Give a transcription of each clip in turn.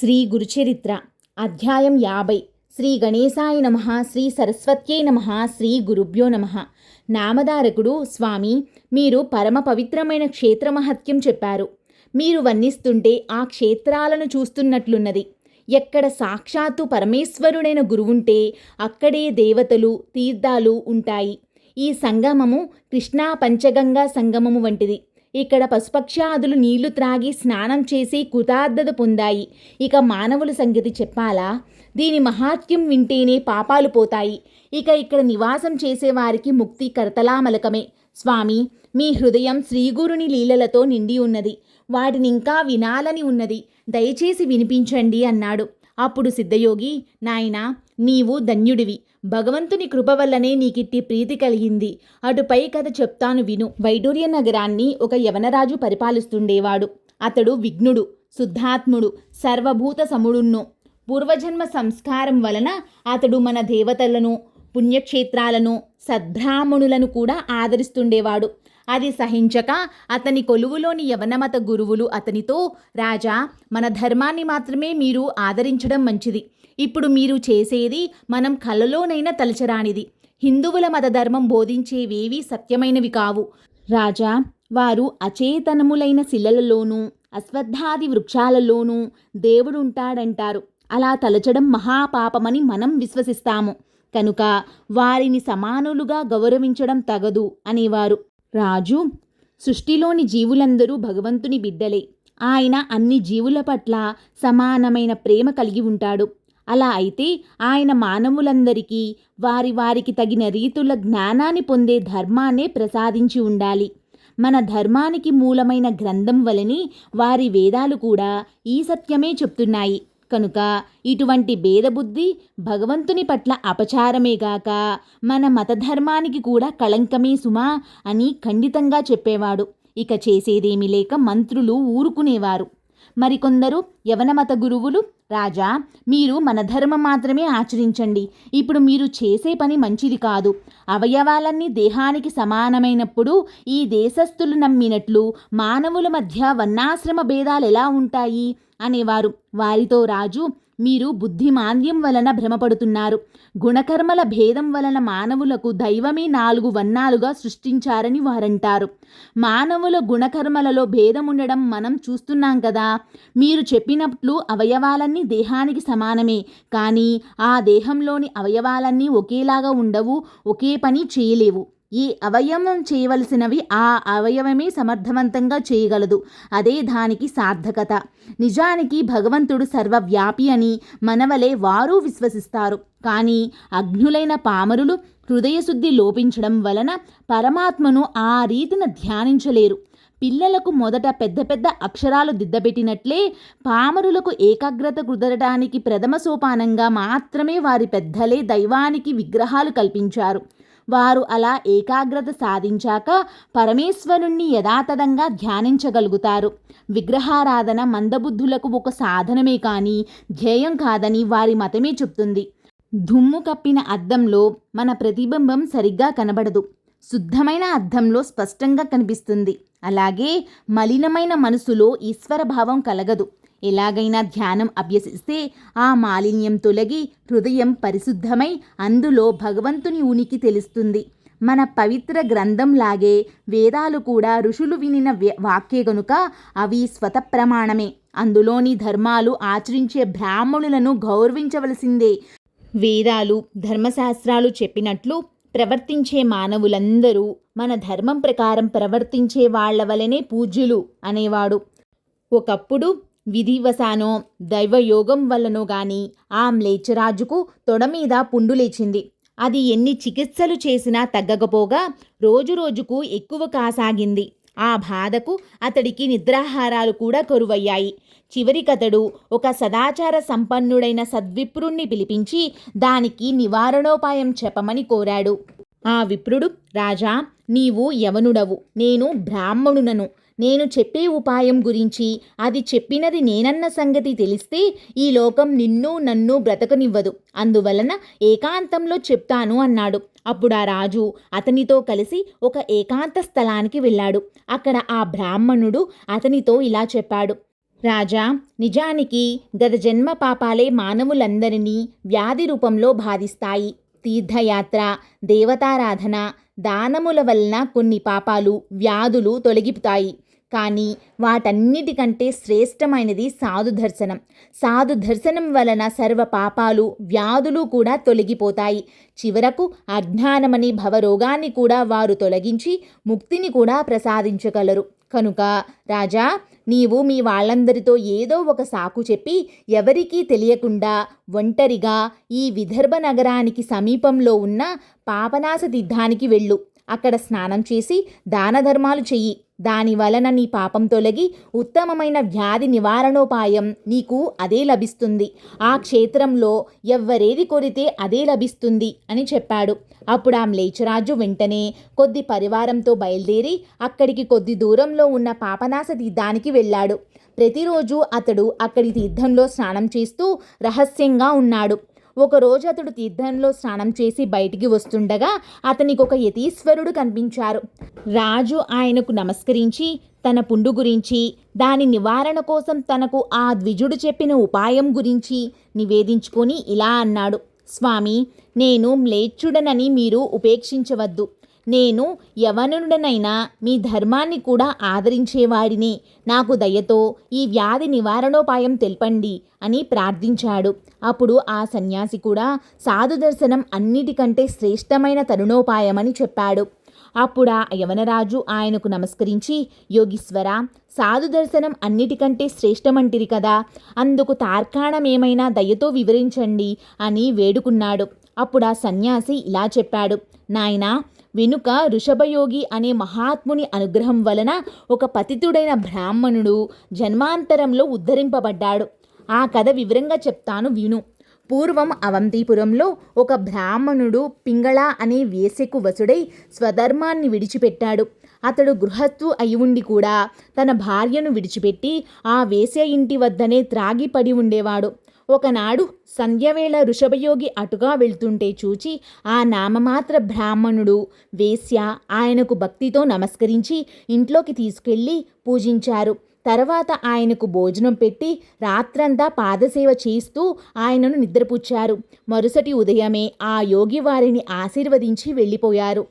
శ్రీ గురుచరిత్ర. అధ్యాయం యాభై. శ్రీ గణేశాయ నమ శ్రీ సరస్వత్యై నమ శ్రీ గురుభ్యో నమ. నామధారకుడు స్వామి మీరు పరమ పవిత్రమైన క్షేత్ర మహత్యం చెప్పారు. మీరు వర్ణిస్తుంటే ఆ క్షేత్రాలను చూస్తున్నట్లున్నది. ఎక్కడ సాక్షాత్తు పరమేశ్వరుడైన గురువుంటే అక్కడే దేవతలు తీర్థాలు ఉంటాయి. ఈ సంగమము కృష్ణా పంచగంగా సంగమము వంటిది. ఇక్కడ పశుపక్షాదులు నీళ్ళు త్రాగి స్నానం చేసి కృతార్థత పొందాయి. ఇక మానవుల సంగతి చెప్పాలా? దీని మహాత్యం వింటేనే పాపాలు పోతాయి. ఇక ఇక్కడ నివాసం చేసేవారికి ముక్తి కరతలామలకమే స్వామి మీ హృదయం శ్రీగురుని లీలలతో నిండి ఉన్నది. వాటిని ఇంకా వినాలని ఉన్నది. దయచేసి వినిపించండి అన్నాడు. అప్పుడు సిద్ధయోగి నాయనా నీవు ధన్యుడివి. భగవంతుని కృప వల్లనే నీకిట్టి ప్రీతి కలిగింది. అటుపై కథ చెప్తాను విను. వైడూర్య నగరాన్ని ఒక యవనరాజు పరిపాలిస్తుండేవాడు. అతడు విఘ్నుడు శుద్ధాత్ముడు సర్వభూత సముడున్ను. పూర్వజన్మ సంస్కారం వలన అతడు మన దేవతలను పుణ్యక్షేత్రాలను సద్బ్రాహ్మణులను కూడా ఆదరిస్తుండేవాడు. అది సహించక అతని కొలువులోని యవనమత గురువులు అతనితో రాజా మన ధర్మాన్ని మాత్రమే మీరు ఆదరించడం మంచిది. ఇప్పుడు మీరు చేసేది మనం కలలోనైనా తలచరానిది. హిందువుల మత ధర్మం బోధించేవేవీ సత్యమైనవి కావు. రాజా వారు అచేతనములైన శిలలలోనూ అశ్వత్థాది వృక్షాలలోనూ దేవుడుంటాడంటారు. అలా తలచడం మహాపాపమని మనం విశ్వసిస్తాము. కనుక వారిని సమానులుగా గౌరవించడం తగదు అనేవారు. రాజు సృష్టిలోని జీవులందరూ భగవంతుని బిడ్డలే. ఆయన అన్ని జీవుల పట్ల సమానమైన ప్రేమ కలిగి ఉంటాడు. అలా అయితే ఆయన మానవులందరికీ వారి వారికి తగిన రీతుల జ్ఞానాన్ని పొందే ధర్మాన్నే ప్రసాదించి ఉండాలి. మన ధర్మానికి మూలమైన గ్రంథం వలని వారి వేదాలు కూడా ఈ సత్యమే చెప్తున్నాయి. కనుక ఇటువంటి భేదబుద్ధి భగవంతుని పట్ల అపచారమేగాక మన మతధర్మానికి కూడా కళంకమే సుమా అని ఖండితంగా చెప్పేవాడు. ఇక చేసేదేమీ లేక మంత్రులు ఊరుకునేవారు. మరికొందరు యవనమత గురువులు రాజా మీరు మన ధర్మం మాత్రమే ఆచరించండి. ఇప్పుడు మీరు చేసే పని మంచిది కాదు. అవయవాలన్నీ దేహానికి సమానమైనప్పుడు ఈ దేశస్థులు నమ్మినట్లు మానవుల మధ్య వర్ణాశ్రమ భేదాలు ఎలా ఉంటాయి? అనేవారు. వారితో రాజు మీరు బుద్ధిమాంద్యం వలన భ్రమపడుతున్నారు. గుణకర్మల భేదం వలన మానవులకు దైవమే నాలుగు వర్ణాలుగా సృష్టించారని వారంటారు. మానవుల గుణకర్మలలో భేదం ఉండడం మనం చూస్తున్నాం కదా. మీరు చెప్పినట్లు అవయవాలన్నీ దేహానికి సమానమే. కానీ ఆ దేహంలోని అవయవాలన్నీ ఒకేలాగా ఉండవు ఒకే పని చేయలేవు. ఈ అవయవం చేయవలసినవి ఆ అవయవమే సమర్థవంతంగా చేయగలదు. అదే దానికి సార్థకత. నిజానికి భగవంతుడు సర్వవ్యాపి అని మనవలే వారు విశ్వసిస్తారు. కానీ అగ్నులైన పామరులు హృదయశుద్ధి లోపించడం వలన పరమాత్మను ఆ రీతిన ధ్యానించలేరు. పిల్లలకు మొదట పెద్ద పెద్ద అక్షరాలు దిద్దబెట్టినట్లే పామరులకు ఏకాగ్రత కుదరడానికి ప్రథమ సోపానంగా మాత్రమే వారి పెద్దలే దైవానికి విగ్రహాలు కల్పించారు. వారు అలా ఏకాగ్రత సాధించాక పరమేశ్వరుణ్ణి యథాతథంగా ధ్యానించగలుగుతారు. విగ్రహారాధన మందబుద్ధులకు ఒక సాధనమే కానీ ధ్యేయం కాదని వారి మతమే చెప్తుంది. దుమ్ము కప్పిన అద్దంలో మన ప్రతిబింబం సరిగ్గా కనబడదు. శుద్ధమైన అర్థంలో స్పష్టంగా కనిపిస్తుంది. అలాగే మలినమైన మనసులో ఈశ్వరభావం కలగదు. ఎలాగైనా ధ్యానం అభ్యసిస్తే ఆ మాలిన్యం తొలగి హృదయం పరిశుద్ధమై అందులో భగవంతుని ఉనికి తెలుస్తుంది. మన పవిత్ర గ్రంథంలాగే వేదాలు కూడా ఋషులు వినిన వాక్యే గనుక అవి స్వతప్రమాణమే అందులోని ధర్మాలు ఆచరించే బ్రాహ్మణులను గౌరవించవలసిందే. వేదాలు ధర్మశాస్త్రాలు చెప్పినట్లు ప్రవర్తించే మానవులందరూ మన ధర్మం ప్రకారం ప్రవర్తించే వాళ్ళ వలనే పూజ్యులు అనేవాడు. ఒకప్పుడు విధివశానో దైవయోగం వల్లనో గాని ఆ మ్లేచ్చరాజుకు తొడ మీద పుండు లేచింది. అది ఎన్ని చికిత్సలు చేసినా తగ్గకపోగా రోజురోజుకు ఎక్కువ కాసాగింది. ఆ బాధకు అతడికి నిద్రాహారాలు కూడా కరువయ్యాయి. చివరికతడు ఒక సదాచార సంపన్నుడైన సద్విప్రుణ్ణి పిలిపించి దానికి నివారణోపాయం చెప్పమని కోరాడు. ఆ విప్రుడు రాజా నీవు యవనుడవు. నేను బ్రాహ్మణునను. నేను చెప్పే ఉపాయం గురించి అది చెప్పినది నేనన్న సంగతి తెలిస్తే ఈ లోకం నిన్ను నన్ను బ్రతకనివ్వదు. అందువలన ఏకాంతంలో చెప్తాను అన్నాడు. అప్పుడు ఆ రాజు అతనితో కలిసి ఒక ఏకాంత స్థలానికి వెళ్ళాడు. అక్కడ ఆ బ్రాహ్మణుడు అతనితో ఇలా చెప్పాడు. రాజా నిజానికి గత జన్మ పాపాలే మానవులందరినీ వ్యాధి రూపంలో బాధిస్తాయి. తీర్థయాత్ర దేవతారాధన దానముల వలన కొన్ని పాపాలు వ్యాధులు తొలగిపుతాయి. కానీ వాటన్నిటికంటే శ్రేష్టమైనది సాధు దర్శనం. సాధు దర్శనం వలన సర్వ పాపాలు వ్యాధులు కూడా తొలగిపోతాయి. చివరకు అజ్ఞానమని భవరోగాన్ని కూడా వారు తొలగించి ముక్తిని కూడా ప్రసాదించగలరు. కనుక రాజా నీవు మీ వాళ్ళందరితో ఏదో ఒక సాకు చెప్పి ఎవరికీ తెలియకుండా ఒంటరిగా ఈ విదర్భ నగరానికి సమీపంలో ఉన్న పాపనాశ తీర్థానికి వెళ్ళు. అక్కడ స్నానం చేసి దాన ధర్మాలు చెయ్యి. దాని వలన నీ పాపం తొలగి ఉత్తమమైన వ్యాధి నివారణోపాయం నీకు అదే లభిస్తుంది. ఆ క్షేత్రంలో ఎవ్వరేది కొరితే అదే లభిస్తుంది అని చెప్పాడు. అప్పుడు ఆ మ్లేచరాజు వెంటనే కొద్ది పరివారంతో బయలుదేరి అక్కడికి కొద్ది దూరంలో ఉన్న పాపనాశ తీర్థానికి వెళ్ళాడు. ప్రతిరోజు అతడు అక్కడి తీర్థంలో స్నానం చేస్తూ రహస్యంగా ఉన్నాడు. ఒకరోజు అతడు తీర్థంలో స్నానం చేసి బయటికి వస్తుండగా అతనికి ఒక యతీశ్వరుడు కనిపించారు. రాజు ఆయనకు నమస్కరించి తన పుండు గురించి దాని నివారణ కోసం తనకు ఆ ద్విజుడు చెప్పిన ఉపాయం గురించి నివేదించుకొని ఇలా అన్నాడు. స్వామి నేను మ్లేచ్చుడనని మీరు ఉపేక్షించవద్దు. నేను యవనుడనైనా మీ ధర్మాన్ని కూడా ఆదరించేవాడిని. నాకు దయతో ఈ వ్యాధి నివారణోపాయం తెలపండి అని ప్రార్థించాడు. అప్పుడు ఆ సన్యాసి కూడా సాధు దర్శనం అన్నిటికంటే శ్రేష్టమైన తరుణోపాయమని చెప్పాడు. అప్పుడు ఆ యవనరాజు ఆయనకు నమస్కరించి యోగీశ్వర సాధు దర్శనం అన్నిటికంటే శ్రేష్టమంటిరి కదా. అందుకు తార్కాణమేమైనా దయతో వివరించండి అని వేడుకున్నాడు. అప్పుడు ఆ సన్యాసి ఇలా చెప్పాడు. నాయనా వెనుక ఋషభయోగి అనే మహాత్ముని అనుగ్రహం వలన ఒక పతితుడైన బ్రాహ్మణుడు జన్మాంతరంలో ఉద్ధరింపబడ్డాడు. ఆ కథ వివరంగా చెప్తాను విను. పూర్వం అవంతిపురంలో ఒక బ్రాహ్మణుడు పింగళ అనే వేసెకు వసుడై స్వధర్మాన్ని విడిచిపెట్టాడు. అతడు గృహస్థు అయి ఉండి కూడా తన భార్యను విడిచిపెట్టి ఆ వేసే ఇంటి వద్దనే త్రాగి పడి ఉండేవాడు. ఒకనాడు సంధ్యవేళ ఋషభయోగి అటుగా వెళ్తుంటే చూచి ఆ నామమాత్ర బ్రాహ్మణుడు వేశ్య ఆయనకు భక్తితో నమస్కరించి ఇంట్లోకి తీసుకెళ్ళి పూజించారు. తర్వాత ఆయనకు భోజనం పెట్టి రాత్రంతా పాదసేవ చేస్తూ ఆయనను నిద్రపుచ్చారు. మరుసటి ఉదయమే ఆ యోగి వారిని ఆశీర్వదించి వెళ్ళిపోయారు.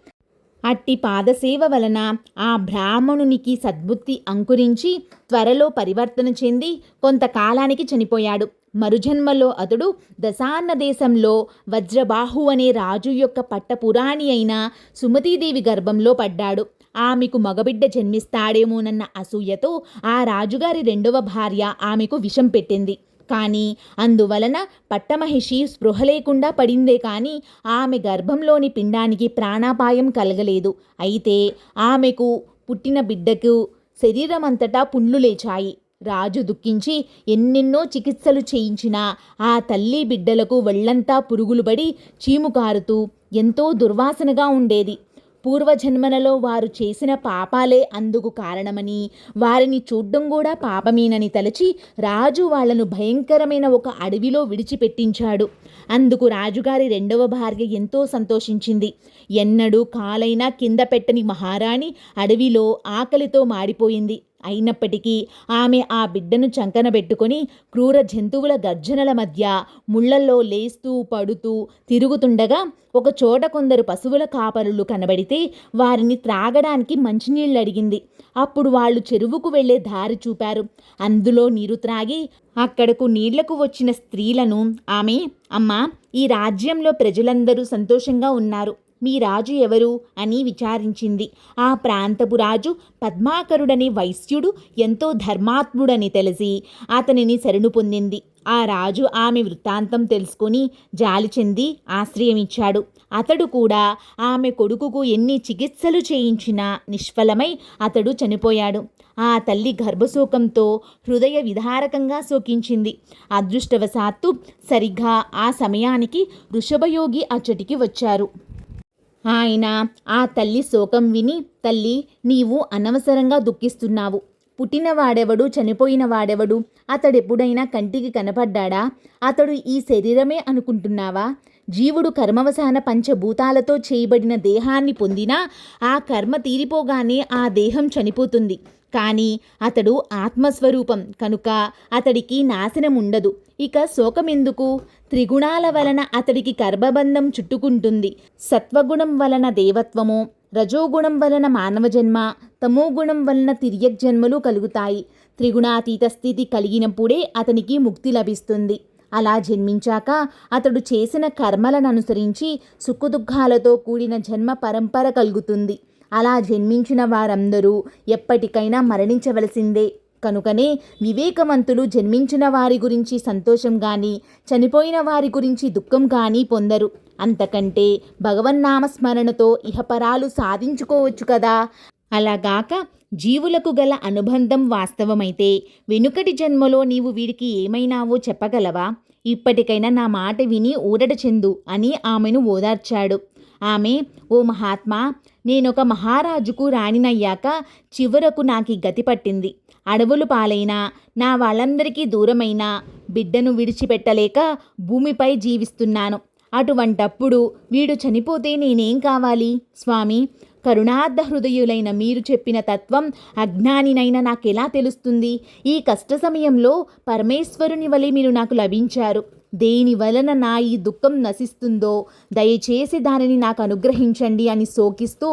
అట్టి పాదసేవ వలన ఆ బ్రాహ్మణునికి సద్బుద్ధి అంకురించి త్వరలో పరివర్తన చెంది కొంతకాలానికి చనిపోయాడు. మరుజన్మలో అతడు దశాన్న దేశంలో వజ్రబాహు అనే రాజు యొక్క పట్టపురాణి అయిన సుమతీదేవి గర్భంలో పడ్డాడు. ఆమెకు మగబిడ్డ జన్మిస్తాడేమోనన్న అసూయతో ఆ రాజుగారి రెండవ భార్య ఆమెకు విషం పెట్టింది. కానీ అందువలన పట్టమహిషి స్పృహ లేకుండా పడిందే కానీ ఆమె గర్భంలోని పిండానికి ప్రాణాపాయం కలగలేదు. అయితే ఆమెకు పుట్టిన బిడ్డకు శరీరమంతటా పుండ్లు లేచాయి. రాజు దుఃఖించి ఎన్నెన్నో చికిత్సలు చేయించినా ఆ తల్లి బిడ్డలకు ఒళ్ళంతా పురుగులు పడి చీము కారుతూ ఎంతో దుర్వాసనగా ఉండేది. పూర్వజన్మలలో వారు చేసిన పాపాలే అందుకు కారణమని వారిని చూడ్డం కూడా పాపమేనని తలచి రాజు వాళ్ళను భయంకరమైన ఒక అడవిలో విడిచిపెట్టించాడు. అందుకు రాజుగారి రెండవ భార్య ఎంతో సంతోషించింది. ఎన్నడూ కాలైనా కింద పెట్టని మహారాణి అడవిలో ఆకలితో మాడిపోయింది. అయినప్పటికీ ఆమె ఆ బిడ్డను చంకన పెట్టుకొని క్రూర జంతువుల గర్జనల మధ్య ముళ్ళల్లో లేస్తూ పడుతూ తిరుగుతుండగా ఒక చోట కొందరు పశువుల కాపరులు కనబడితే వారిని త్రాగడానికి మంచినీళ్ళు అడిగింది. అప్పుడు వాళ్ళు చెరువుకు వెళ్ళే దారి చూపారు. అందులో నీరు త్రాగి అక్కడకు నీళ్ళకు వచ్చిన స్త్రీలను ఆమె అమ్మ ఈ రాజ్యంలో ప్రజలందరూ సంతోషంగా ఉన్నారు. మీ రాజు ఎవరు అని విచారించింది. ఆ ప్రాంతపు రాజు పద్మాకరుడని వైశ్యుడు ఎంతో ధర్మాత్ముడని తెలిసి అతనిని శరణు పొందింది. ఆ రాజు ఆమె వృత్తాంతం తెలుసుకొని జాలి చెంది ఆశ్రయమిచ్చాడు. అతడు కూడా ఆమె కొడుకుకు ఎన్ని చికిత్సలు చేయించినా నిష్ఫలమై అతడు చనిపోయాడు. ఆ తల్లి గర్భశోకంతో హృదయ విధారకంగా శోకించింది. అదృష్టవశాత్తు సరిగ్గా ఆ సమయానికి వృషభయోగి అచ్చటికి వచ్చారు. ఆయన ఆ తల్లి శోకం విని తల్లి నీవు అనవసరంగా దుఃఖిస్తున్నావు. పుట్టినవాడెవడు చనిపోయిన వాడెవడు అతడెప్పుడైనా కంటికి కనపడ్డాడా? అతడు ఈ శరీరమే అనుకుంటున్నావా? జీవుడు కర్మవసాన పంచభూతాలతో చేయబడిన దేహాన్ని పొందినా ఆ కర్మ తీరిపోగానే ఆ దేహం చనిపోతుంది. కానీ అతడు ఆత్మస్వరూపం. కనుక అతడికి నాశనం ఉండదు ఇక శోకమెందుకు? త్రిగుణాల వలన అతడికి గర్భబంధం చుట్టుకుంటుంది. సత్వగుణం వలన దేవత్వము రజోగుణం వలన మానవ జన్మ తమోగుణం వలన తిర్యక్ జన్మలు కలుగుతాయి. త్రిగుణాతీత స్థితి కలిగినప్పుడే అతనికి ముక్తి లభిస్తుంది. అలా జన్మించాక అతడు చేసిన కర్మలను అనుసరించి సుఖదుఖాలతో కూడిన జన్మ పరంపర కలుగుతుంది. అలా జన్మించిన వారందరూ ఎప్పటికైనా మరణించవలసిందే. కనుకనే వివేకవంతులు జన్మించిన వారి గురించి సంతోషం కానీ చనిపోయిన వారి గురించి దుఃఖం కానీ పొందరు. అంతకంటే భగవన్నామస్మరణతో ఇహపరాలు సాధించుకోవచ్చు కదా. అలాగాక జీవులకు గల అనుబంధం వాస్తవమైతే వెనుకటి జన్మలో నీవు వీడికి ఏమైనావో చెప్పగలవా? ఇప్పటికైనా నా మాట విని ఊరట చెందు అని ఆమెను ఓదార్చాడు. ఆమె ఓ మహాత్మా నేనొక మహారాజుకు రాణినయ్యాక చివరకు నాకు గతి పట్టింది. అడవులు పాలైన నా వాళ్ళందరికీ దూరమైన బిడ్డను విడిచిపెట్టలేక భూమిపై జీవిస్తున్నాను. అటువంటప్పుడు వీడు చనిపోతే నేనేం కావాలి? స్వామి కరుణార్థ హృదయులైన మీరు చెప్పిన తత్వం అజ్ఞానినైన నాకెలా తెలుస్తుంది? ఈ కష్ట సమయంలో పరమేశ్వరుని వలె మీరు నాకు లభించారు. దేని వలన నా ఈ దుఃఖం నశిస్తుందో దయచేసి దానిని నాకు అనుగ్రహించండి అని శోకిస్తూ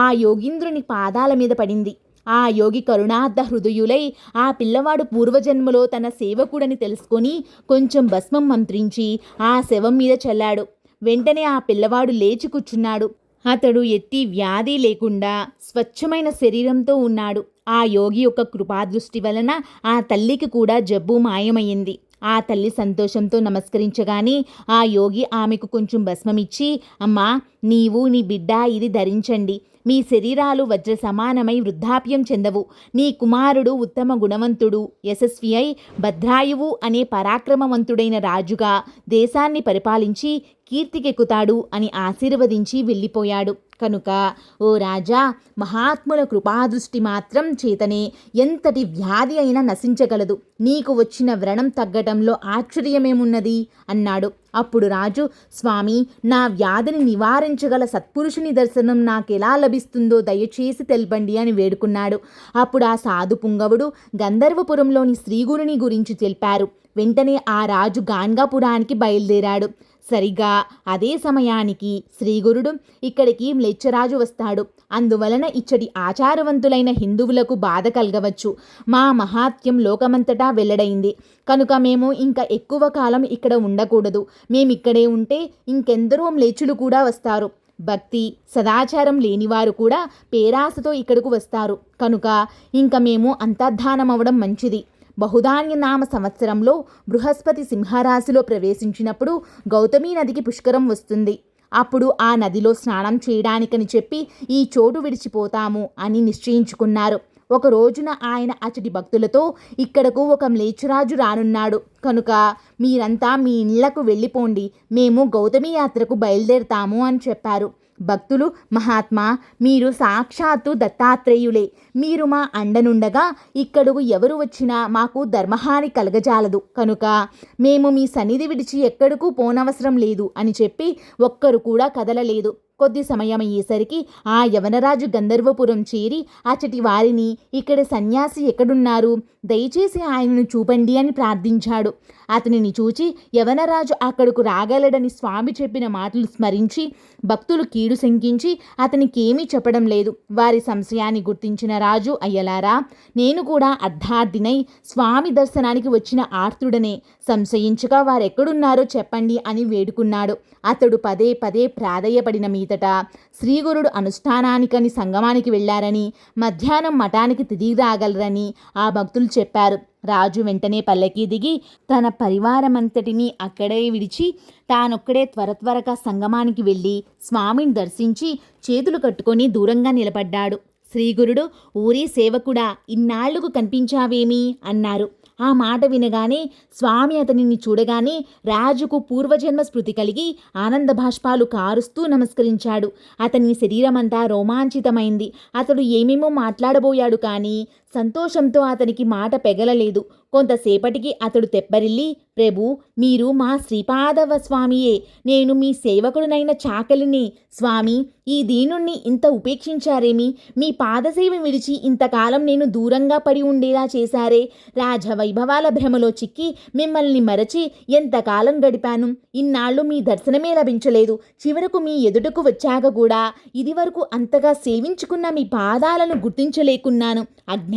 ఆ యోగీంద్రుని పాదాల మీద పడింది. ఆ యోగి కరుణార్థ హృదయులై ఆ పిల్లవాడు పూర్వజన్మలో తన సేవకుడని తెలుసుకొని కొంచెం భస్మం మంత్రించి ఆ శవం మీద చల్లాడు. వెంటనే ఆ పిల్లవాడు లేచి కూర్చున్నాడు. అతడు ఎత్తి వ్యాధి లేకుండా స్వచ్ఛమైన శరీరంతో ఉన్నాడు. ఆ యోగి యొక్క కృపాదృష్టి వలన ఆ తల్లికి కూడా జబ్బు మాయమైంది. ఆ తల్లి సంతోషంతో నమస్కరించగానే ఆ యోగి ఆమెకు కొంచెం భస్మమిచ్చి అమ్మా నీవు నీ బిడ్డ ఇది ధరించండి. మీ శరీరాలు వజ్ర సమానమై వృద్ధాప్యం చెందవు. నీ కుమారుడు ఉత్తమ గుణవంతుడు యశస్వి అయి భద్రాయువు అనే పరాక్రమవంతుడైన రాజుగా దేశాన్ని పరిపాలించి కీర్తికెక్కుతాడు అని ఆశీర్వదించి వెళ్ళిపోయాడు. కనుక ఓ రాజా మహాత్ముల కృపాదృష్టి మాత్రం చేతనే ఎంతటి వ్యాధి అయినా నశించగలదు. నీకు వచ్చిన వ్రణం తగ్గటంలో ఆశ్చర్యమేమున్నది? అన్నాడు. అప్పుడు రాజు స్వామి నా వ్యాధిని నివారించగల సత్పురుషుని దర్శనం నాకెలా లభిస్తుందో దయచేసి తెలపండి అని వేడుకున్నాడు. అప్పుడు ఆ సాధు పుంగవుడు గంధర్వపురంలోని శ్రీగురుని గురించి తెలిపారు. వెంటనే ఆ రాజు గాన్గాపురానికి బయలుదేరాడు. సరిగా అదే సమయానికి శ్రీగురుడు ఇక్కడికి మ్లేచ్చరాజు వస్తాడు. అందువలన ఇచ్చటి ఆచారవంతులైన హిందువులకు బాధ కలగవచ్చు. మా మహాత్యం లోకమంతటా వెల్లడైంది. కనుక మేము ఇంకా ఎక్కువ కాలం ఇక్కడ ఉండకూడదు. మేమిక్కడే ఉంటే ఇంకెందరో మ్లేచ్చులు కూడా వస్తారు. భక్తి సదాచారం లేనివారు కూడా పేరాసతో ఇక్కడకు వస్తారు. కనుక ఇంక మేము అంతర్ధానం మంచిది. బహుధాన్యనామ సంవత్సరంలో బృహస్పతి సింహరాశిలో ప్రవేశించినప్పుడు గౌతమీ నదికి పుష్కరం వస్తుంది. అప్పుడు ఆ నదిలో స్నానం చేయడానికని చెప్పి ఈ చోటు విడిచిపోతాము అని నిశ్చయించుకున్నారు. ఒక రోజున ఆయన అచటి భక్తులతో ఇక్కడకు ఒక మ్లేచ్చురాజు రానున్నాడు. కనుక మీరంతా మీ ఇళ్ళకు వెళ్ళిపోండి. మేము గౌతమి యాత్రకు బయలుదేరుతాము అని చెప్పారు. భక్తులు మహాత్మా మీరు సాక్షాత్తు దత్తాత్రేయులే. మీరు మా అండనుండగా ఇక్కడకు ఎవరు వచ్చినా మాకు ధర్మహాని కలగజాలదు. కనుక మేము మీ సన్నిధి విడిచి ఎక్కడకు పోనవసరం లేదు అని చెప్పి ఒక్కరు కూడా కదలలేదు. కొద్ది సమయం అయ్యేసరికి ఆ యవనరాజు గంధర్వపురం చేరి అచటి వారిని ఇక్కడ సన్యాసి ఎక్కడున్నారు? దయచేసి ఆయనను చూపండి అని ప్రార్థించాడు. అతనిని చూచి యవనరాజు అక్కడకు రాగలడని స్వామి చెప్పిన మాటలు స్మరించి భక్తులు కీడు శంకించి అతనికి ఏమీ చెప్పడం లేదు. వారి సంశయాన్ని గుర్తించిన రాజు అయ్యలారా నేను కూడా అర్ధార్థినై స్వామి దర్శనానికి వచ్చిన ఆర్తుడనే. సంశయించగా వారెక్కడున్నారో చెప్పండి అని వేడుకున్నాడు. అతడు పదే పదే ప్రాధేయపడిన మీదట శ్రీగురుడు అనుష్ఠానానికని సంగమానికి వెళ్ళారని మధ్యాహ్నం మఠానికి తిరిగి రాగలరని ఆ భక్తులు చెప్పారు. రాజు వెంటనే పల్లకి దిగి తన పరివారమంతటినీ అక్కడే విడిచి తానొక్కడే త్వర త్వరగా సంగమానికి వెళ్ళి స్వామిని దర్శించి చేతులు కట్టుకొని దూరంగా నిలబడ్డాడు. శ్రీగురుడు ఊరి సేవకుడా ఇన్నాళ్ళకు కనిపించావేమి అన్నారు. ఆ మాట వినగానే స్వామి అతనిని చూడగానే రాజుకు పూర్వజన్మ స్మృతి కలిగి ఆనంద భాష్పాలు కారుస్తూ నమస్కరించాడు. అతని శరీరమంతా రోమాంచితమైంది. అతడు ఏమేమో మాట్లాడబోయాడు కానీ సంతోషంతో అతనికి మాట పెగలలేదు. కొంతసేపటికి అతడు తెప్పరిల్లి ప్రభు మీరు మా శ్రీపాదవ స్వామియే. నేను మీ సేవకుడునైన చాకలిని. స్వామి ఈ దీనుణ్ణి ఇంత ఉపేక్షించారేమి? మీ పాదసేవ విడిచి ఇంతకాలం నేను దూరంగా పడి ఉండేలా చేశారే. రాజవైభవాల భ్రమలో చిక్కి మిమ్మల్ని మరచి ఎంతకాలం గడిపాను? ఇన్నాళ్ళు మీ దర్శనమే లభించలేదు. చివరకు మీ ఎదుటకు వచ్చాక కూడా ఇదివరకు అంతగా సేవించుకున్న మీ పాదాలను గుర్తించలేకున్నాను.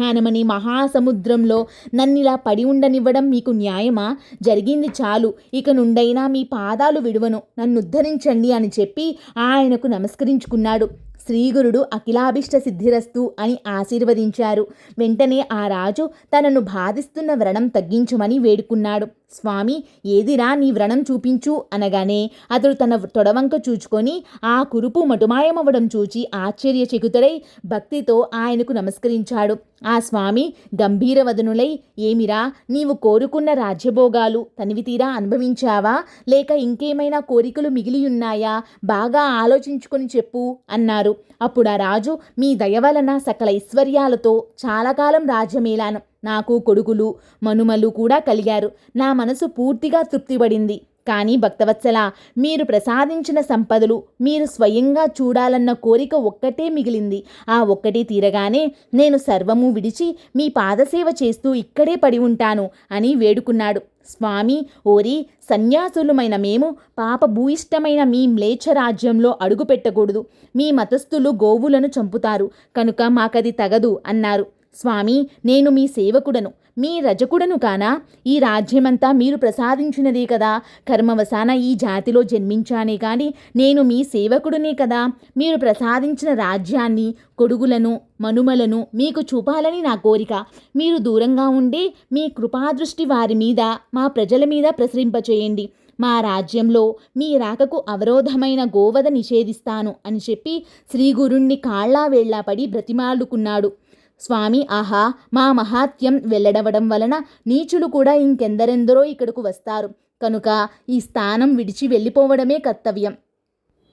అజ్ఞానమని మహాసముద్రంలో నన్నిలా పడి ఉండనివ్వడం మీకు న్యాయమా? జరిగింది చాలు. ఇక నుండైనా మీ పాదాలు విడువను. నన్ను ఉద్ధరించండి అని చెప్పి ఆయనకు నమస్కరించుకున్నాడు. శ్రీగురుడు అఖిలాభిష్ట సిద్ధిరస్తు అని ఆశీర్వదించారు. వెంటనే ఆ రాజు తనను బాధిస్తున్న వ్రణం తగ్గించమని వేడుకున్నాడు. స్వామి ఏదిరా నీ వ్రణం చూపించు అనగానే అతడు తన తొడవంక చూచుకొని ఆ కురుపు మటుమాయమవ్వడం చూచి ఆశ్చర్యచకితుడై భక్తితో ఆయనకు నమస్కరించాడు. ఆ స్వామి గంభీరవదనులై ఏమిరా నీవు కోరుకున్న రాజ్యభోగాలు తనివితీరా అనుభవించావా? లేక ఇంకేమైనా కోరికలు మిగిలియున్నాయా? బాగా ఆలోచించుకొని చెప్పు అన్నారు. అప్పుడు ఆ రాజు మీ దయ వలన సకల ఐశ్వర్యాలతో చాలా కాలం రాజ్యమేలాను. నాకు కొడుకులు మనుమలు కూడా కలిగారు. నా మనసు పూర్తిగా తృప్తిపడింది. కానీ భక్తవత్సల మీరు ప్రసాదించిన సంపదలు మీరు స్వయంగా చూడాలన్న కోరిక ఒక్కటే మిగిలింది. ఆ ఒక్కటి తీరగానే నేను సర్వము విడిచి మీ పాదసేవ చేస్తూ ఇక్కడే పడి ఉంటాను అని వేడుకున్నాడు. స్వామి ఓరి సన్యాసులమైన మేము పాపభూయిష్టమైన మీ మ్లేచ్ఛ రాజ్యంలో అడుగు పెట్టకూడదు మీ మతస్థులు గోవులను చంపుతారు కనుక మాకది తగదు అన్నారు. స్వామి నేను మీ సేవకుడను. మీ రజకుడను కానా? ఈ రాజ్యమంతా మీరు ప్రసాదించినదే కదా. కర్మవసాన ఈ జాతిలో జన్మించానే కానీ నేను మీ సేవకుడినే కదా. మీరు ప్రసాదించిన రాజ్యాన్ని కొడుగులను మనుమలను మీకు చూపాలని నా కోరిక. మీరు దూరంగా ఉండి మీ కృపాదృష్టి వారి మీద మా ప్రజల మీద ప్రసరింపచేయండి. మా రాజ్యంలో మీ రాకకు అవరోధమైన గోవద నిషేధిస్తాను అని చెప్పి శ్రీగురుణ్ణి కాళ్ళా వేళ్ళా పడి బ్రతిమాలుకున్నాడు. స్వామి ఆహా మా మహాత్యం వెల్లడవడం వలన నీచులు కూడా ఇంకెందరెందరో ఇక్కడకు వస్తారు. కనుక ఈ స్థానం విడిచి వెళ్ళిపోవడమే కర్తవ్యం.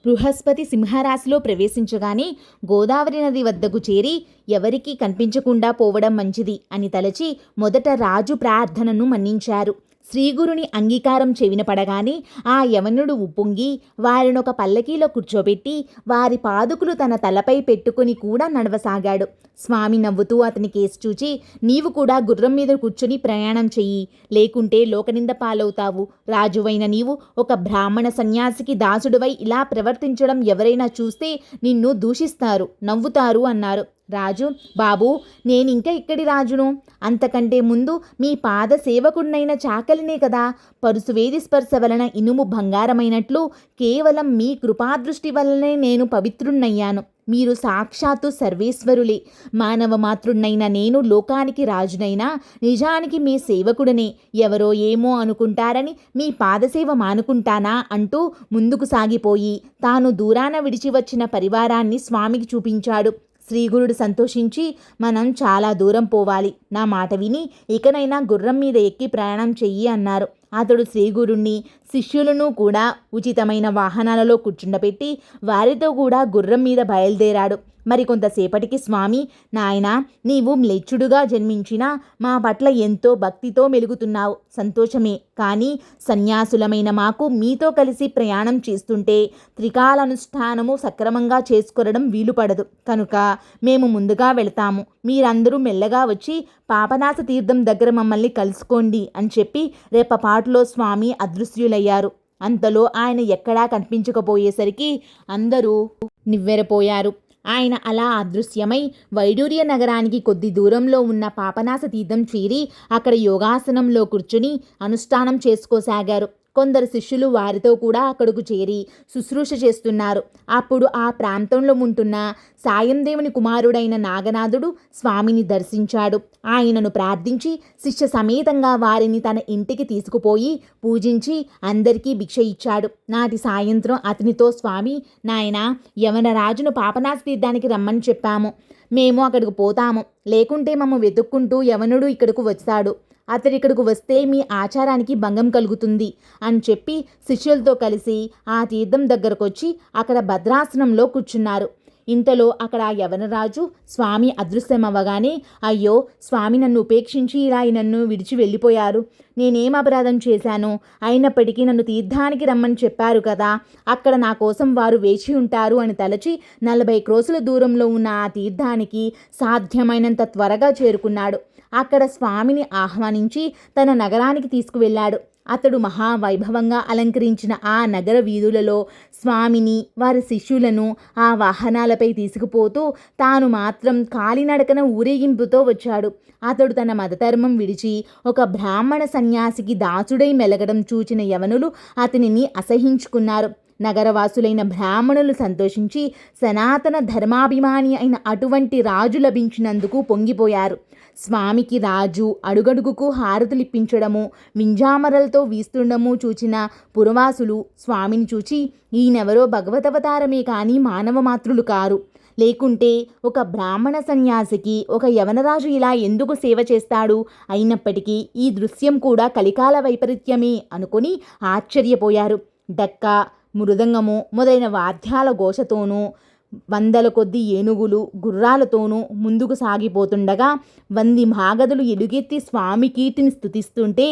బృహస్పతి సింహరాశిలో ప్రవేశించగానే గోదావరి నది వద్దకు చేరి ఎవరికీ కనిపించకుండా పోవడం మంచిది అని తలచి మొదట రాజు ప్రార్థనను మన్నించారు. శ్రీగురుని అంగీకారం చెవిన పడగానే ఆ యవనుడు ఉప్పొంగి వారినొక పల్లకీలో కూర్చోబెట్టి వారి పాదుకులు తన తలపై పెట్టుకుని కూడా నడవసాగాడు. స్వామి నవ్వుతూ అతని కేసు చూచి నీవు కూడా గుర్రం మీద కూర్చుని ప్రయాణం చెయ్యి. లేకుంటే లోకనింద పాలవుతావు. రాజువైన నీవు ఒక బ్రాహ్మణ సన్యాసికి దాసుడువై ఇలా ప్రవర్తించడం ఎవరైనా చూస్తే నిన్ను దూషిస్తారు. నవ్వుతారు అన్నారు. రాజు బాబు నేనింక ఇక్కడి రాజును. అంతకంటే ముందు మీ పాద సేవకుడినైన చాకలినే కదా. పరుసువేది స్పర్శ వలన ఇనుము బంగారమైనట్లు కేవలం మీ కృపాదృష్టి వలనే నేను పవిత్రుణ్ణయ్యాను. మీరు సాక్షాత్తు సర్వేశ్వరులే. మానవ మాతృన్నైన నేను లోకానికి రాజునైనా నిజానికి మీ సేవకుడనే. ఎవరో ఏమో అనుకుంటారని మీ పాదసేవ మానుకుంటానా? అంటూ ముందుకు సాగిపోయి తాను దూరాన విడిచి వచ్చిన పరివారాన్ని స్వామికి చూపించాడు. శ్రీగురుడు సంతోషించి మనం చాలా దూరం పోవాలి. నా మాట విని ఇకనైనా గుర్రం మీద ఎక్కి ప్రయాణం చెయ్యి అన్నారు. అతడు శ్రీగురుణ్ణి శిష్యులను కూడా ఉచితమైన వాహనాలలో కూర్చుండబెట్టి వారితో కూడా గుర్రం మీద బయలుదేరాడు. మరికొంతసేపటికి స్వామి నాయన నీవు మ్లేచ్చుడుగా జన్మించినా మా పట్ల ఎంతో భక్తితో మెలుగుతున్నావు. సంతోషమే. కానీ సన్యాసులమైన మాకు మీతో కలిసి ప్రయాణం చేస్తుంటే త్రికాలనుష్ఠానము సక్రమంగా చేసుకొనడం వీలుపడదు. కనుక మేము ముందుగా వెళతాము. మీరందరూ మెల్లగా వచ్చి పాపనాశ తీర్థం దగ్గర మమ్మల్ని కలుసుకోండి అని చెప్పి రేపపాటులో స్వామి అదృశ్యులయ్యారు. అంతలో ఆయన ఎక్కడా కనిపించకపోయేసరికి అందరూ నివ్వెరపోయారు. ఆయన అలా అదృశ్యమై వైడూర్య నగరానికి కొద్ది దూరంలో ఉన్న పాపనాశ తీర్థం చేరి అక్కడ యోగాసనంలో కూర్చుని అనుష్ఠానం చేసుకోసాగారు. కొందరు శిష్యులు వారితో కూడా అక్కడకు చేరి శుశ్రూష చేస్తున్నారు. అప్పుడు ఆ ప్రాంతంలో ఉంటున్న సాయందేవుని కుమారుడైన నాగనాథుడు స్వామిని దర్శించాడు. ఆయనను ప్రార్థించి శిష్య సమేతంగా వారిని తన ఇంటికి తీసుకుపోయి పూజించి అందరికీ భిక్ష ఇచ్చాడు. నాటి సాయంత్రం అతనితో స్వామి నాయన యవన రాజును పాపనాశ తీర్థానికి రమ్మని చెప్పాము. మేము అక్కడికి పోతాము. లేకుంటే మమ్మ వెతుక్కుంటూ యవనుడు ఇక్కడకు వచ్చాడు. అతడు ఇక్కడికి వస్తే మీ ఆచారానికి భంగం కలుగుతుంది అని చెప్పి శిష్యులతో కలిసి ఆ తీర్థం దగ్గరకొచ్చి అక్కడ భద్రాసనంలో కూర్చున్నారు. ఇంతలో అక్కడ ఆ యవనరాజు స్వామి అదృశ్యమవ్వగానే అయ్యో స్వామి నన్ను ఉపేక్షించి ఇలా నన్ను విడిచి వెళ్ళిపోయారు. నేనేం అపరాధం చేశాను? అయినప్పటికీ నన్ను తీర్థానికి రమ్మని చెప్పారు కదా. అక్కడ నా కోసం వారు వేచి ఉంటారు అని తలచి నలభై క్రోసుల దూరంలో ఉన్న ఆ తీర్థానికి సాధ్యమైనంత త్వరగా చేరుకున్నాడు. అక్కడ స్వామిని ఆహ్వానించి తన నగరానికి తీసుకువెళ్ళాడు. అతడు మహావైభవంగా అలంకరించిన ఆ నగర వీధులలో స్వామిని వారి శిష్యులను ఆ వాహనాలపై తీసుకుపోతూ తాను మాత్రం కాలినడకన ఊరేగింపుతో వచ్చాడు. అతడు తన మతధర్మం విడిచి ఒక బ్రాహ్మణ సన్యాసికి దాసుడై మెలగడం చూచిన యవనులు అతనిని అసహించుకున్నారు. నగరవాసులైన బ్రాహ్మణులు సంతోషించి సనాతన ధర్మాభిమాని అయిన అటువంటి రాజు లభించినందుకు పొంగిపోయారు. స్వామికి రాజు అడుగడుగుకు హారతులిప్పించడము వింజామరలతో వీస్తుండము చూచిన పురవాసులు స్వామిని చూచి ఈయనెవరో భగవతవతారమే కానీ మానవ మాతృలు కారు. లేకుంటే ఒక బ్రాహ్మణ సన్యాసికి ఒక యవనరాజు ఇలా ఎందుకు సేవ చేస్తాడు? అయినప్పటికీ ఈ దృశ్యం కూడా కలికాల వైపరీత్యమే అనుకొని ఆశ్చర్యపోయారు. డక్క మృదంగము మొదలైన వాద్యాల ఘోషతోనూ వందల కొద్ది ఏనుగులు గుర్రాలతోనూ ముందుకు సాగిపోతుండగా వంది మాగదులు ఎలుగెత్తి స్వామి కీర్తిని స్థుతిస్తుంటే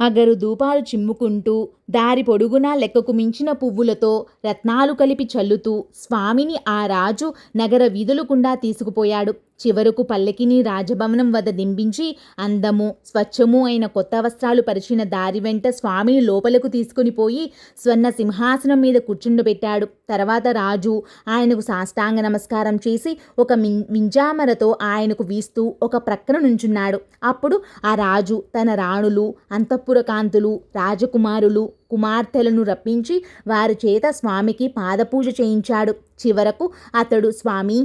అగరు ధూపాలు చిమ్ముకుంటూ దారి పొడుగునా లెక్కకు మించిన పువ్వులతో రత్నాలు కలిపి చల్లుతూ స్వామిని ఆ రాజు నగర వీధులకుండా తీసుకుపోయాడు. చివరకు పల్లకిని రాజభవనం వద్ద దింపించి అందము స్వచ్ఛము అయిన కొత్త వస్త్రాలు పరిచిన దారి వెంట స్వామిని లోపలకు తీసుకుని పోయి స్వర్ణ సింహాసనం మీద కూర్చుండబెట్టాడు తర్వాత రాజు ఆయనకు సాష్టాంగ నమస్కారం చేసి ఒక మిం మింజామరతో ఆయనకు వీస్తూ ఒక ప్రక్కన నుంచున్నాడు. అప్పుడు ఆ రాజు తన రాణులు అంతఃపురకాంతులు రాజకుమారులు కుమార్తెలను రప్పించి వారి చేత స్వామికి పాదపూజ చేయించాడు. చివరకు అతడు స్వామి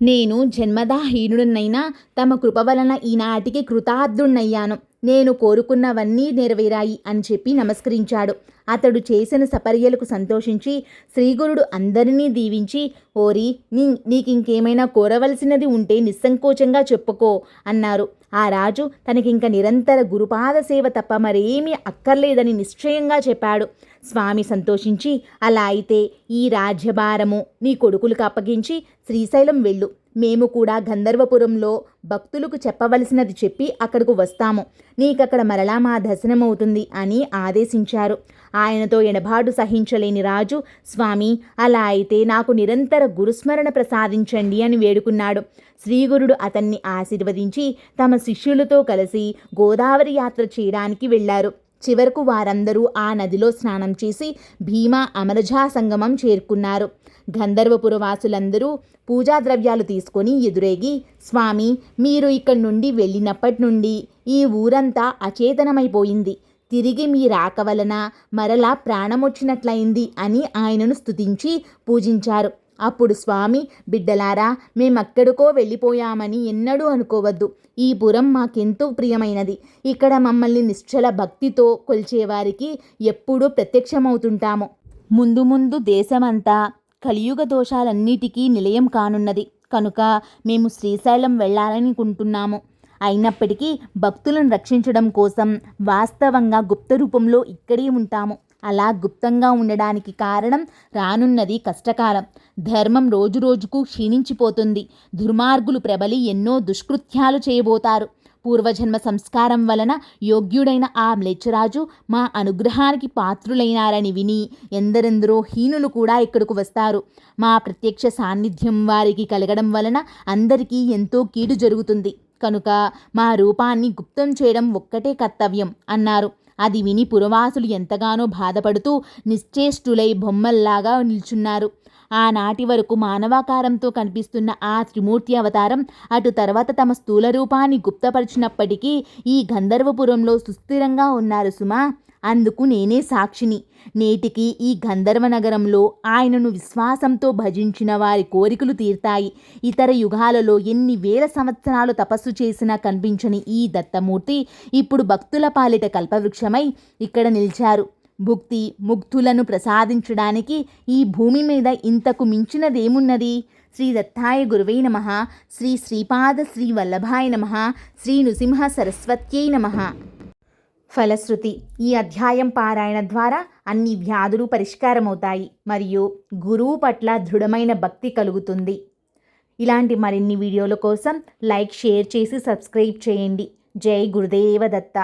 నేను జన్మదాహీనుడినైనా తమ కృప వలన ఈనాటికి కృతార్థుణ్ణయ్యాను. నేను కోరుకున్నవన్నీ నెరవేరాయి అని చెప్పి నమస్కరించాడు. అతడు చేసిన సపర్యలకు సంతోషించి శ్రీగురుడు అందరినీ దీవించి ఓరి నీ నీకింకేమైనా కోరవలసినది ఉంటే నిస్సంకోచంగా చెప్పుకో అన్నారు. ఆ రాజు తనకింక నిరంతర గురుపాద సేవ తప్ప మరేమీ అక్కర్లేదని నిశ్చయంగా చెప్పాడు. స్వామి సంతోషించి అలా అయితే ఈ రాజ్యభారము నీ కొడుకులకు అప్పగించి శ్రీశైలం వెళ్ళు. మేము కూడా గంధర్వపురంలో భక్తులకు చెప్పవలసినది చెప్పి అక్కడకు వస్తాము. నీకక్కడ మరలా మా దర్శనమవుతుంది అని ఆదేశించారు. ఆయనతో ఎడబాటు సహించలేని రాజు స్వామి అలా అయితే నాకు నిరంతర గురుస్మరణ ప్రసాదించండి అని వేడుకున్నాడు. శ్రీగురుడు అతన్ని ఆశీర్వదించి తమ శిష్యులతో కలిసి గోదావరి యాత్ర చేయడానికి వెళ్ళారు. చివరకు వారందరూ ఆ నదిలో స్నానం చేసి భీమా అమరజా సంగమం చేరుకున్నారు. గంధర్వపుర వాసులందరూ పూజా ద్రవ్యాలు తీసుకొని ఎదురేగి స్వామి మీరు ఇక్కడి నుండి వెళ్ళినప్పటి నుండి ఈ ఊరంతా అచేతనమైపోయింది. తిరిగి మీ రాక వలన మరలా ప్రాణమొచ్చినట్లయింది అని ఆయనను స్తుతించి పూజించారు. అప్పుడు స్వామి బిడ్డలారా మేమక్కడికో వెళ్ళిపోయామని ఎన్నడూ అనుకోవద్దు. ఈ పురం మాకెంతో ప్రియమైనది. ఇక్కడ మమ్మల్ని నిశ్చల భక్తితో కొల్చేవారికి ఎప్పుడూ ప్రత్యక్షమవుతుంటాము. ముందు ముందు దేశమంతా కలియుగ దోషాలన్నిటికీ నిలయం కానున్నది. కనుక మేము శ్రీశైలం వెళ్ళాలనుకుంటున్నాము. అయినప్పటికీ భక్తులను రక్షించడం కోసం వాస్తవంగా గుప్త రూపంలో ఇక్కడే ఉంటాము. అలా గుప్తంగా ఉండడానికి కారణం రానున్నది కష్టకాలం. ధర్మం రోజురోజుకు క్షీణించిపోతుంది. దుర్మార్గులు ప్రబలి ఎన్నో దుష్కృత్యాలు చేయబోతారు. పూర్వజన్మ సంస్కారం వలన యోగ్యుడైన ఆ మ్లేచ్చరాజు మా అనుగ్రహానికి పాత్రులైనారని విని ఎందరెందరో హీనులు కూడా ఇక్కడకు వస్తారు. మా ప్రత్యక్ష సాన్నిధ్యం వారికి కలగడం వలన అందరికీ ఎంతో కీడు జరుగుతుంది. కనుక మా రూపాన్ని గుప్తం చేయడం ఒక్కటే కర్తవ్యం అన్నారు. అది విని పురవాసులు ఎంతగానో బాధపడుతూ నిశ్చేష్టులై బొమ్మల్లాగా నిల్చున్నారు. ఆనాటి వరకు మానవాకారంతో కనిపిస్తున్న ఆ త్రిమూర్తి అవతారం అటు తర్వాత తమ స్థూల రూపాన్ని గుప్తపరిచినప్పటికీ ఈ గంధర్వపురంలో సుస్థిరంగా ఉన్నారు సుమా. అందుకు నేనే సాక్షిని. నేటికి ఈ గంధర్వ నగరంలో ఆయనను విశ్వాసంతో భజించిన వారి కోరికలు తీర్తాయి. ఇతర యుగాలలో ఎన్ని వేల సంవత్సరాలు తపస్సు చేసినా కనిపించని ఈ దత్తమూర్తి ఇప్పుడు భక్తుల పాలిట కల్పవృక్షమై ఇక్కడ నిలిచారు. భుక్తి ముక్తులను ప్రసాదించడానికి ఈ భూమి మీద ఇంతకు మించినదేమున్నది? శ్రీ దత్తాయ గురువై నమ. శ్రీ శ్రీపాద శ్రీ వల్లభాయ నమ. శ్రీ నృసింహ సరస్వత్యై నమ. ఫలశ్రుతి ఈ అధ్యాయం పారాయణ ద్వారా అన్ని వ్యాధులు పరిష్కారమవుతాయి మరియు గురువు పట్ల దృఢమైన భక్తి కలుగుతుంది. ఇలాంటి మరిన్ని వీడియోల కోసం లైక్ షేర్ చేసి సబ్స్క్రైబ్ చేయండి. జై గురుదేవ దత్త.